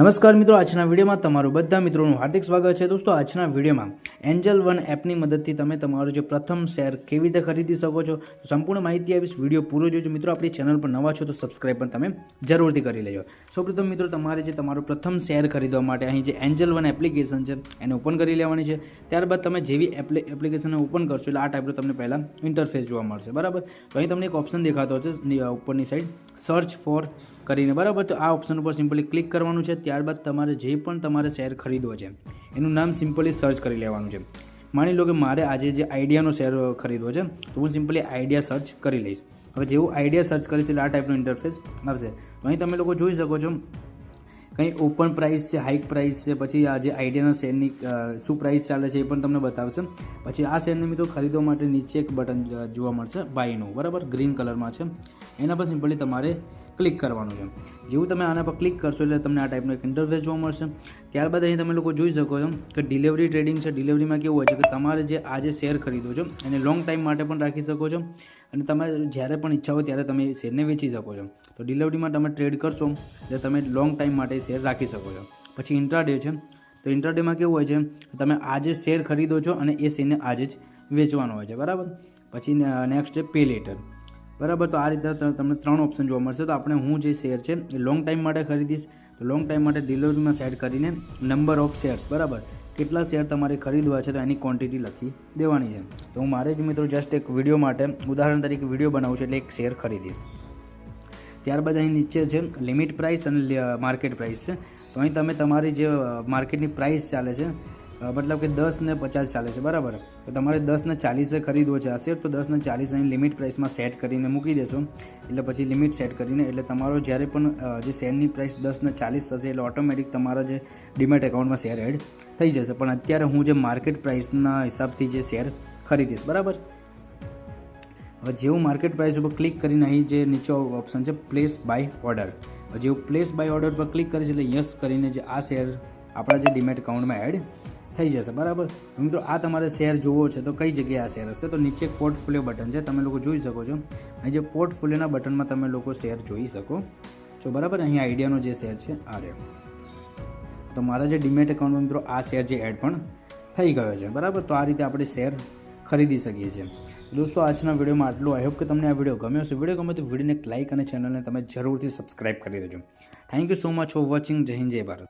નમસ્કાર મિત્રો, આજના વિડીયોમાં તમારું બધા મિત્રોનું હાર્દિક સ્વાગત છે. દોસ્તો, આજના વિડીયોમાં એન્જલ વન એપની મદદથી તમે તમારું જે પ્રથમ શેર કેવી રીતે ખરીદી શકો છો સંપૂર્ણ માહિતી આપીશ વીડિયો પૂરો જોજો. મિત્રો, આપણી ચેનલ પર નવા છો તો સબસ્ક્રાઈબ પણ તમે જરૂરથી કરી લેજો. સૌપ્રથમ મિત્રો, તમારે જે તમારું પ્રથમ શેર ખરીદવા માટે અહીં જે એન્જલ વન એપ્લિકેશન છે, એને ઓપન કરી લેવાની છે. ત્યારબાદ તમે જેવી એપ્લી એપ્લિકેશનને ઓપન કરશો, એટલે આ ટાઈપનું તમને પહેલાં ઇન્ટરફેસ જોવા મળશે. બરાબર? તો અહીં તમને એક ઓપ્શન દેખાતો હશે ઉપરની સાઈડ સર્ચ ફોર કરીને, બરાબર? તો આ ઓપ્શન ઉપર સિમ્પલી ક્લિક કરવાનું છે. ત્યારબાદ તમારે જે પણ તમારે શેર ખરીદવો છે, એનું નામ સિમ્પલી સર્ચ કરી લેવાનું છે. માની લો કે મારે આજે જે આઈડિયાનો શેર ખરીદવો છે, તો હું સિમ્પલી આઈડિયા સર્ચ કરી લઈશ. હવે જેવું આઈડિયા સર્ચ કરીશ એટલે આ ટાઈપનું ઇન્ટરફેસ આવશે. તો અહીં તમે લોકો જોઈ શકો છો, કંઈ ઓપન પ્રાઇસ છે હાઈક પ્રાઇસ છે, પછી આ જે આઈડિયાના શેરની શું પ્રાઇસ ચાલે છે એ પણ તમને બતાવશે. પછી આ શેરને મિત્રો ખરીદવા માટે નીચે એક બટન જોવા મળશે બાયનું બરાબર? ગ્રીન કલરમાં છે. એના પર સિમ્પલી તમારે ક્લિક કરવાનું છે. જેવું તમે આના પર ક્લિક કરશો એટલે તમને આ ટાઈપનો એક ઇન્ટરફેસ જોવા મળશે. ત્યારબાદ અહીં તમે લોકો જોઈ શકો છો કે ડિલિવરી ટ્રેડિંગ છે. ડિલિવરીમાં કેવું હોય છે કે તમારે જે આજે શેર ખરીદો છો, એને લોંગ ટાઈમ માટે પણ રાખી શકો છો અને તમારે જ્યારે પણ ઈચ્છા હોય ત્યારે તમે શેરને વેચી શકો છો. તો ડિલિવરીમાં તમે ટ્રેડ કરશો એટલે તમે લોંગ ટાઈમ માટે શેર રાખી શકો છો. પછી ઇન્ટ્રાડે છે. તો ઇન્ટ્રાડેમાં કેવું હોય છે કે તમે આજે શેર ખરીદો છો અને એ શેરને આજે જ વેચવાનો હોય છે. બરાબર? પછી નેક્સ્ટ છે પે લેટર બરાબર? તો આ રીતે તમને ત્રણ ઓપ્શન જોવા મળશે. તો આપણે હું જે શેર છે, એ લોંગ ટાઈમ માટે ખરીદીશ. તો લોંગ ટાઈમ માટે ડિલિવરીમાં સેટ કરીને નંબર ઓફ શેર્સ બરાબર? કેટલા શેર તમારે ખરીદવા છે, તો એની ક્વોન્ટિટી લખી દેવાની છે. તો હું મારે જ મિત્રો જસ્ટ એક વીડિયો માટે, ઉદાહરણ તરીકે વીડિયો બનાવું છું, એટલે એક શેર ખરીદીશ. ત્યારબાદ અહીં નીચે છે લિમિટ પ્રાઇસ અને માર્કેટ પ્રાઇસ છે. તો અહીં તમે તમારી જે માર્કેટની પ્રાઇસ ચાલે છે મતલબ કે દસ ને પચાસ ચાલે છે, બરાબર? તો તમારે દસ ને ચાલીસે ખરીદવો છે આ શેર તો દસ ને ચાલીસ અહીં લિમિટ પ્રાઇસમાં સેટ કરીને મૂકી દેશો. એટલે પછી લિમિટ સેટ કરીને, એટલે તમારો જ્યારે પણ જે શેરની પ્રાઇસ દસ ને ચાલીસ થશે, એટલે ઓટોમેટિક તમારા જે ડીમેટ એકાઉન્ટમાં શેર એડ થઈ જશે. પણ અત્યારે હું જે માર્કેટ પ્રાઇસના હિસાબથી જે શેર ખરીદીશ, બરાબર? હવે જેવું માર્કેટ પ્રાઇસ ઉપર ક્લિક કરીને અહીં જે નીચે ઓપ્શન છે પ્લેસ બાય ઓર્ડર જેવું પ્લેસ બાય ઓર્ડર પર ક્લિક કરીશ એટલે યસ કરીને જે આ શેર આપણા જે ડીમેટ એકાઉન્ટમાં એડ થઈ જશે. બરાબર? મિત્રો, આ તમારે શેર જોવો છે તો કઈ જગ્યાએ આ શેર હશે? તો નીચે એક પોર્ટફોલિયો બટન છે. તમે લોકો જોઈ શકો છો. અહીં જે પોર્ટફોલિયોના બટનમાં તમે લોકો શેર જોઈ શકો. છો બરાબર? અહીં આઈડિયાનો જે શેર છે, આ રહ્યો. તો મારા જે ડીમેટ એકાઉન્ટમાં મિત્રો, આ શેર જે એડ પણ થઈ ગયો છે. બરાબર? તો આ રીતે આપણે શેર ખરીદી શકીએ છીએ. દોસ્તો, આજના વિડીયોમાં આટલું. આઈ હોપ કે તમને આ વીડિયો ગમ્યો હશે. વીડિયો ગમે તો વિડીયોને લાઇક અને ચેનલને તમે જરૂરથી સબસ્ક્રાઇબ કરી દેજો. Thank you so much for watching જય હિન્દ, જય ભારત.